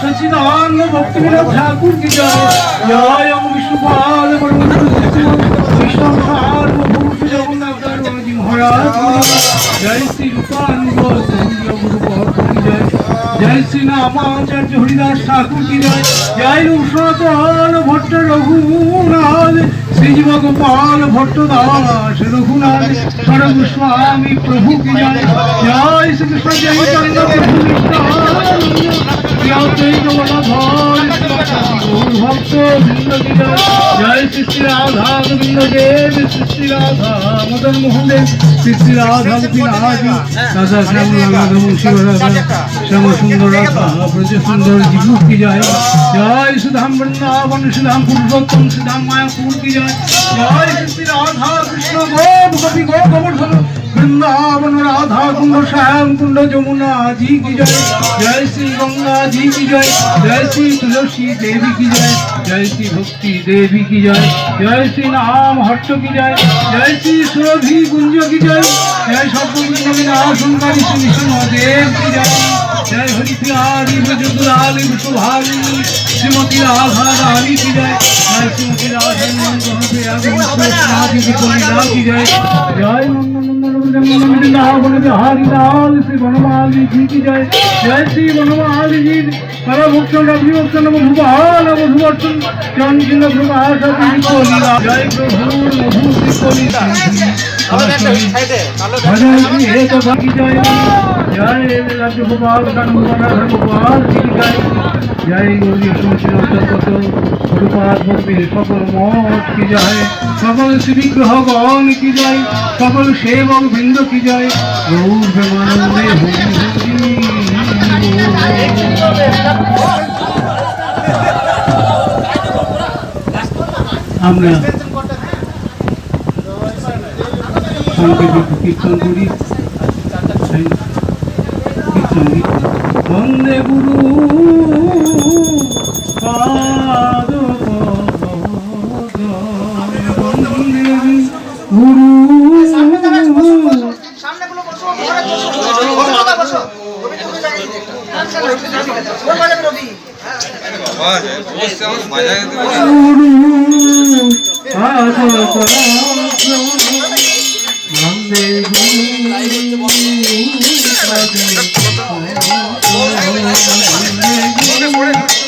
सचिदानंद भक्ति विनोद ठाकुर की जय जय ओम विष्णुपाल विष्णुपाल भूत जगन्नाथ दारू जी महाराज जय श्री रूपानंद गुरु की जय जय श्री नामाचार्य हरिदास ठाकुर की जय जय विश्वपाल भट्ट रघुनाथ শ্রীজীবক পাল ভট্ট দাওয়ালা সেরকম সরব স্বামী প্রভু কি জয় শ্রীকৃষ্ণ জয় চন্দ্র প্রভু জয় শ্রী রাধা গোবিন্দ দেব মদন মোহন দেব শ্রী রাধা রাধা শ্যাম রাধা শ্যাম সুন্দর রাধা ব্রজ সুন্দর জীবু কি জয় জয় সুধাম বৃন্দাবন সুধাম পুরুষোত্তম সুধাম মায়াপুর কি জয় জয় শ্রী রাধা কৃষ্ণ। গোপ গোপী গো গোবর্ধন বৃন্দাবন রাধা কুণ্ড শ্যাম কুণ্ড যমুনা জি কি জয় জয় শ্রী গঙ্গা জি কি জয় জয় শ্রী তুলসী দেবী কি জয় জয় শ্রী ভক্তি দেবী কি জয় জয় শ্রী নাম হট্ট কি জয় জয় শ্রী সুরভি কুঞ্জ কি জয় জয় সর্বগুণ বিনাশনকারী শ্রী বিষ্ণুদেব কি জয় জয় হরি প্রিয়ারি ব্রজদুলালি বিষ্ণুভারি শ্রীমতী রাধা রানী কি জয় জয় শ্রীমতী রাধা জয় জয় हरि लाल श्री वनमाली जी की जय। जय श्री वनमाली जी सर्वभूषण अभिभूषण भुवाल मधुवर्षण चंद्र भुवाल जय प्रभु मधु श्री को জয় গৌরী সমুচির অন্তর্গত হরুপাত মন্দির সকল মঠ কি জয়? সকল শ্রীগ্রহগণ কি জয়? সকল সেবক বৃন্দ কি জয়? গৌর প্রেমানন্দে হরি। আমরা সংকেত কীর্তন করি কীর্তন বন্দে গুরু গুরু সামনেগুলো বসো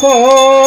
করুণা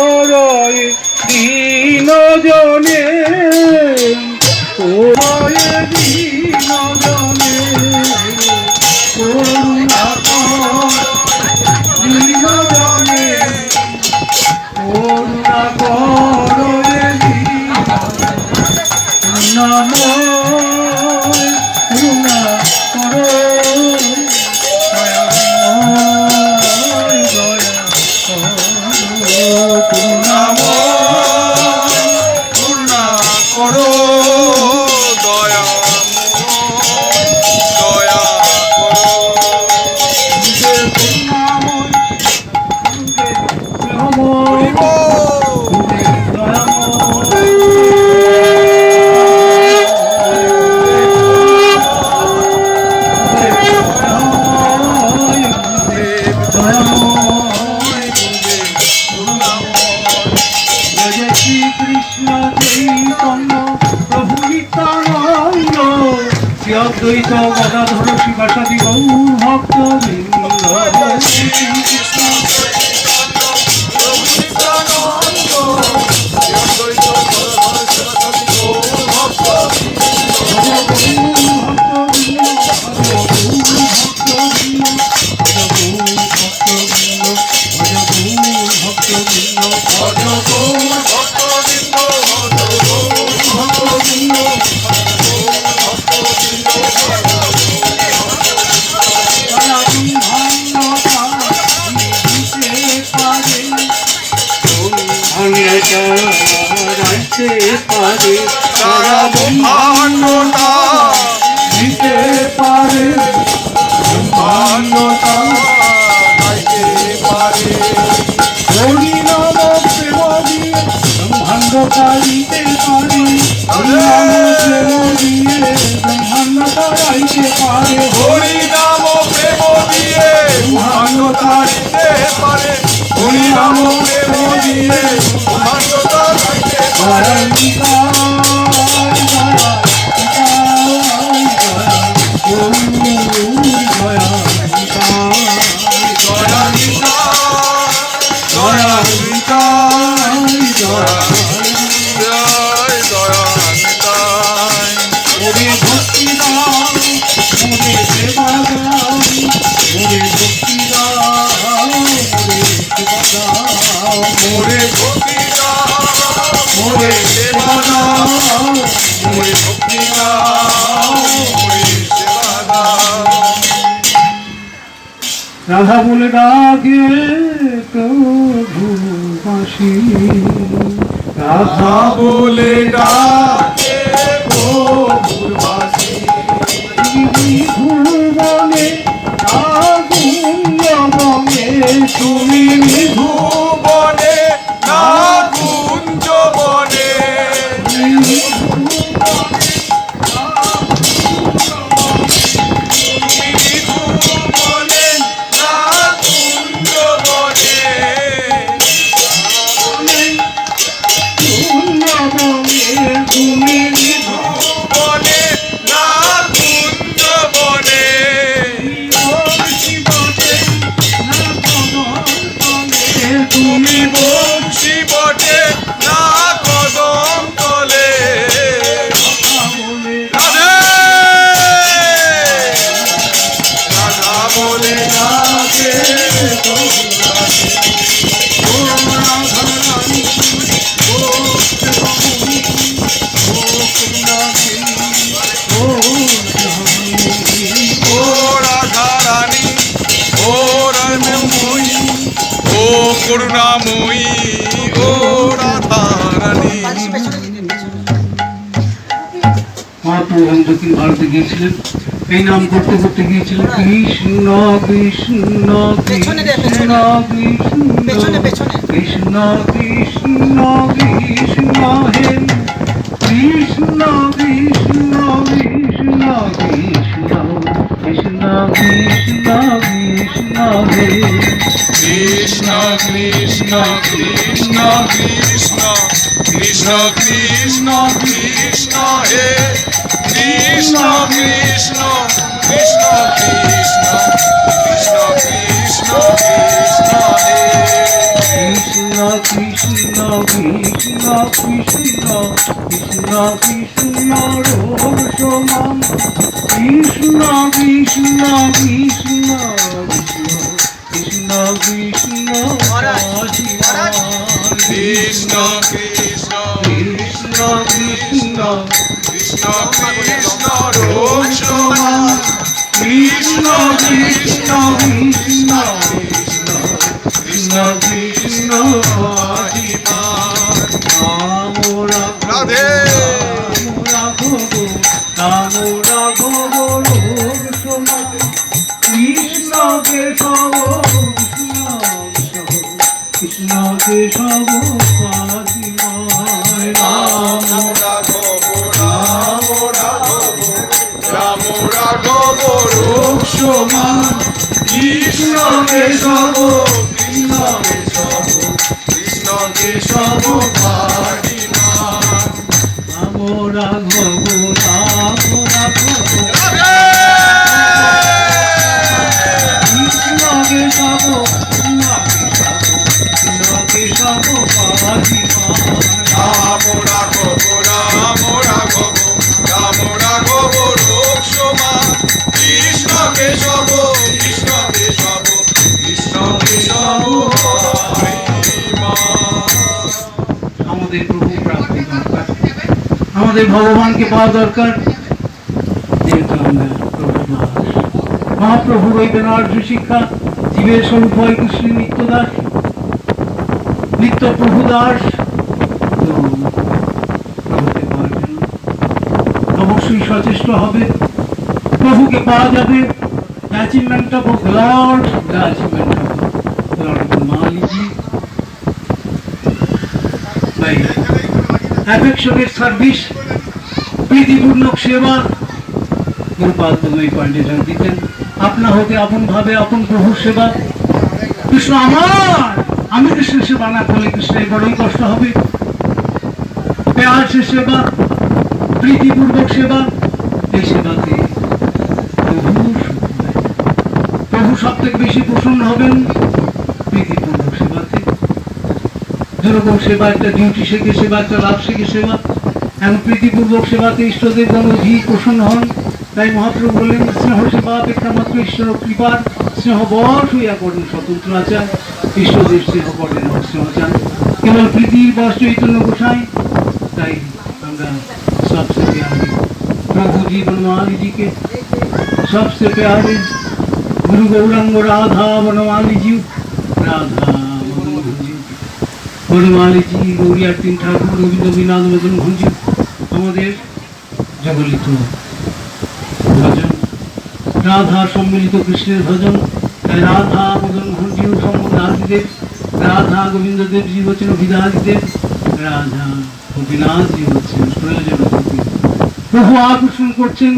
অরণ্যিকা বলে ডাকে প্রভু বাসি। রাধা বলে ডাকে প্রভুর বাসি। ভুবনে আগুনে তুমি ভুবনে দক্ষিণ ভারতে গিয়েছিলেন এই নাম করতে করতে গিয়েছিলেন কৃষ্ণ কৃষ্ণ কৃষ্ণ কৃষ্ণ। কৃষ্ণ কৃষ্ণ কৃষ্ণ হে কৃষ্ণ কৃষ্ণ কৃষ্ণ কৃষ্ণ কৃষ্ণ কৃষ্ণ কৃষ্ণ হে কৃষ্ণ কৃষ্ণ কৃষ্ণ কৃষ্ণ কৃষ্ণ কৃষ্ণ কৃষ্ণ হে কৃষ্ণ কৃষ্ণ কৃষ্ণ কৃষ্ণ কৃষ্ণ কৃষ্ণ কৃষ্ণ কৃষ্ণ কৃষ্ণ কৃষ্ণ কৃষ্ণ কৃষ্ণ রোষমান কৃষ্ণ কৃষ্ণ কৃষ্ণ কৃষ্ণ কৃষ্ণ কৃষ্ণ কৃষ্ণ কৃষ্ণ কৃষ্ণ কৃষ্ণ রোষমান কৃষ্ণ কৃষ্ণ কৃষ্ণ কৃষ্ণ কৃষ্ণ কেশব কৃষ্ণ কেশব কৃষ্ণ কেশব আমাদের ভগবানকে পাওয়া দরকার। মহাপ্রভু ওই বেনার্য শিক্ষা জীবের স্বরূপ হয় কৃষ্ণের নিত্য দাস। নিত্য প্রভু দাস অবশ্যই সচেষ্ট হবে। প্রভুকে পাওয়া যাবে। Achievement of lord. Achievement of lord service প্রীতিপূর্ণক সেবা। গুরুপাদ এই পান্ডিতরা দিতেন আপনা হতে আপন ভাবে আপন প্রভুর সেবা। কৃষ্ণ আমার, আমি কৃষ্ণের সেবা না করলে কৃষ্ণের বড়ই কষ্ট হবে। পেয়াসের সেবা, প্রীতিপূর্বক সেবা, এই সেবাতে প্রভু প্রভু সব থেকে বেশি প্রসন্ন হবেন প্রীতিপূর্বক সেবাতে। যেরকম সেবা, একটা ডিউটি শেখে সেবা, একটা লাভ শেখে সেবা। এবং প্রীতিপূর্বক সেবাতে ইষ্টদেব জি প্রসন্ন হন। তাই মহাপ্রভু বললেন, স্নেহ সেবা অপেক্ষা মাত্র ঈশ্বর কৃপার। স্নেহ বশ হইয়া করেন স্বতন্ত্র আচার। ইষ্টদেব স্নেহ করেন স্নেহ চান কেবল প্রীতির বস চৈতন্য গোসাই। তাই আমরা সবসে থেকে আমি প্রভু জীবন মহালীজিকে सबसे प्यारे गुरु गौरंग রাধা বনমালিজি जी राधा बनवाली जी गौरिया तीन ठाकुर गोविंद विनाद আমাদের জগলিত ভজন। রাধা সম্মিলিত কৃষ্ণের ভজন। তাই রাধা মদন ঘঞ্জি সম্বন্ধাদিদেব রাধা গোবিন্দদেবজি হচ্ছেন অভিধাদিদেব রাধা গোপীনাথজি হচ্ছেন প্রয়োজন প্রভু আকর্ষণ করছেন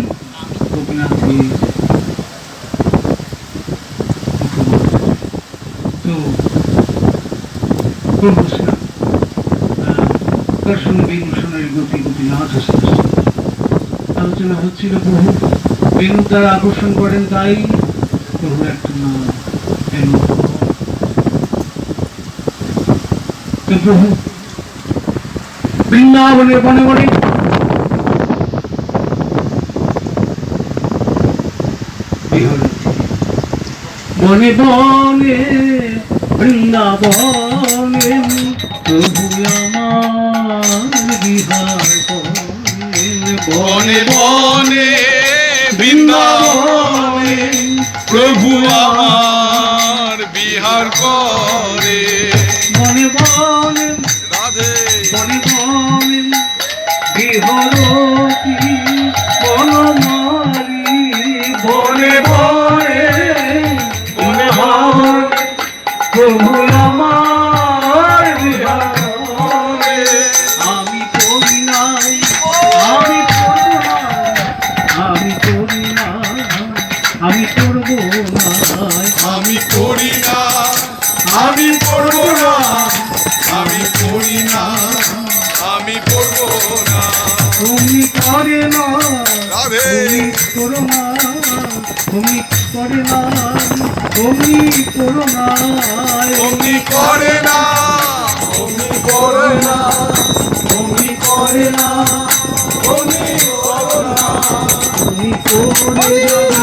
গোপীনাথকে। তো প্রভু দর্শন বিভূষণের আলোচনা হচ্ছিল প্রভু বেনু দ্বারা আকর্ষণ করেন তাই প্রভু একটা নাম বেনু প্রভু বৃন্দাবনের বনে বনে বনে বনে, বৃন্দাবনে, প্রভু আমার বিহার। বনে বনে বৃন্দাবনে প্রভু আমার আমি না আমি করি না আমি করব না আমি করি না আমি করব না। তুমি করে না রাধে। তুমি করো না তুমি করে না তুমি করো না। অমনি করে না অমনি করে না। তুমি করে না অমনি করো না।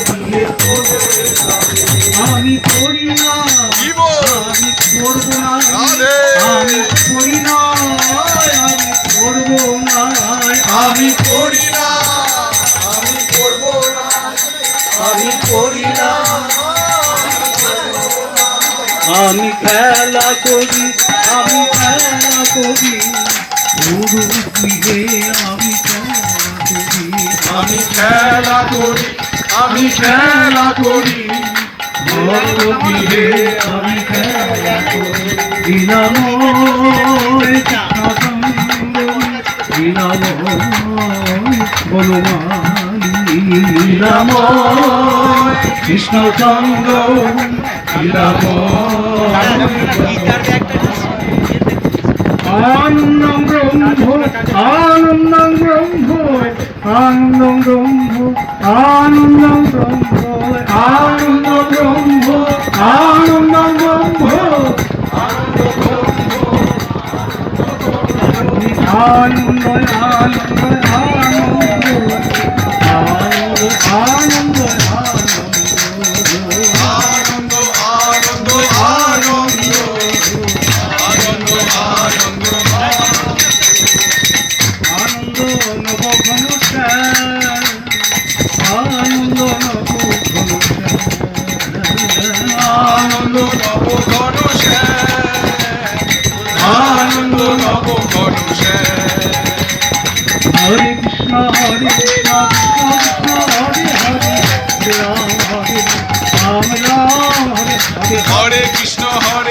আমি খেলা করি আমি খেলা করি। গুরু গৃহে আমি খেলা করি। আমি খেলা করি আমি খেলা করি। ভক্ত গৃহে আমি খেলা করি। বিনাময় বিনাময় বনমালী। বিনাময় কৃষ্ণচন্দ্র। আনন্দং ব্রহ্ম আনন্দং ব্রহ্ম আনন্দং ব্রহ্ম আনন্দং ব্রহ্ম আনন্দ ব্রহ্ম আনন্দ ব্রহ্ম আনন্দ আনন্দ আনন্দ হরে কৃষ্ণ হরে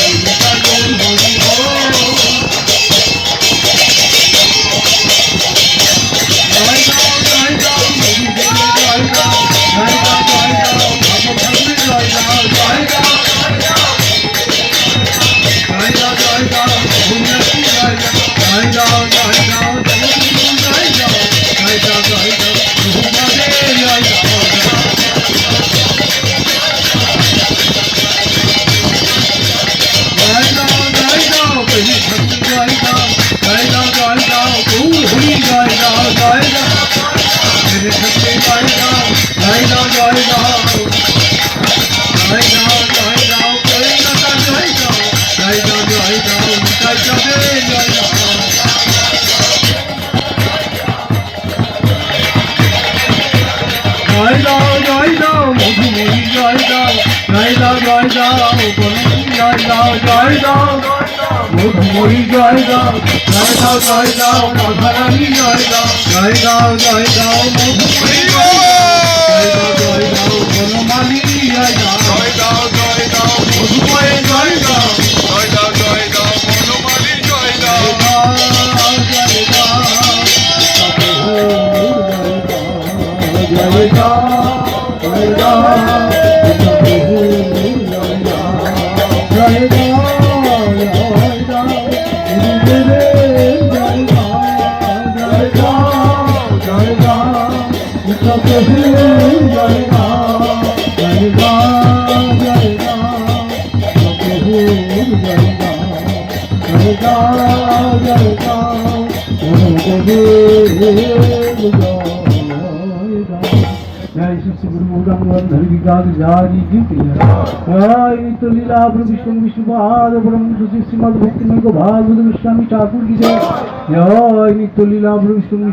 জয় দাও মধুময়ী জয় দাও জয় দাও জয় দাও রাধারানী জয় দাও জয় দাও জয় দাও মধুময়ী জয় দাও জয় দাও বনমালী জয় দাও জয় দাও জয় দাও মধুময়ী জয় দাও জয় দাও জয় দাও বনমালী জয় দাও জয় দাও জয় দাও জয় Oh, जलक जयक জয় দাও জয় দাও জয় দাও প্রভু জয় দাও জয় দাও জয় দাও জয় শ্রী শ্রী গুরু গৌরাঙ্গন ধরি বিকাশ জারি জিতি জয় নিত্য লীলা প্রভু বিষ্ণু বিষ্ণুপাদ ব্রহ্ম শ্রী শ্রীমদ ভক্তি মঙ্গ ভাগবত গোস্বামী ঠাকুর কি জয় জয় নিত্য লীলা প্রভু বিষ্ণু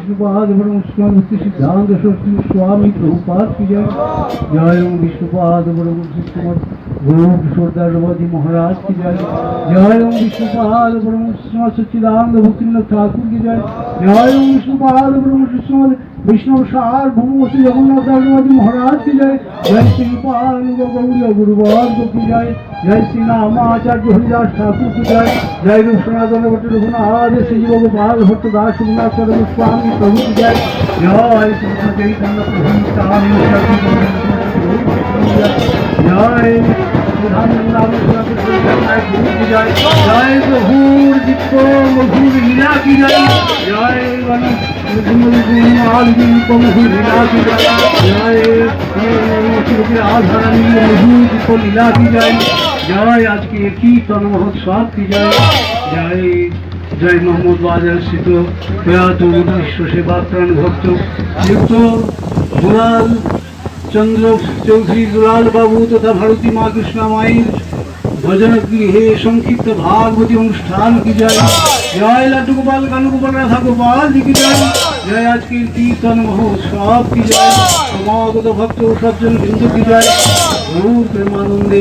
বৈষ্ণব সার, ভূম শ্রী জগন্নাথ দাস মহারাজ কি জয়? জয় শ্রীপাল গৌরী গুরুবর্গ কি জয়। জয় শ্রী রামাচার্য হরিদাস ঠাকুর কি জয়? জয় রূপ সনাতন ভট্ট রঘুনাথ শ্রী গোপাল ভট্ট দাস রঘুনাথ স্বামী প্রভু কি জয়? জয় শ্রী জয় জয় প্রভুর দিব্য মধুর লীলা কি জয় জয়। জয় আজকে কীর্তন মহোৎসব কি জয়? জয় জয় মোহাম্মদ বাজার স্থিত প্রয়াত বিশ্ব সেবা প্রাণ ভক্ত, যুক্ত দুলাল চন্দ্র চৌধুরী দুলাল বাবু তথা ভারতী মা কৃষ্ণা মায়ের ভজন গৃহে সংক্ষিপ্ত ভাগবতী অনুষ্ঠান কি জয়? জয় লাড্ডু গোপাল, কানু গোপাল, রাধা গোপাল, কি জয়? জয় আজকের কীর্তন মহোৎসব কি জয়? সমাগত ভক্ত সজ্জন বিন্দু কি জয়? গৌর প্রেমানন্দে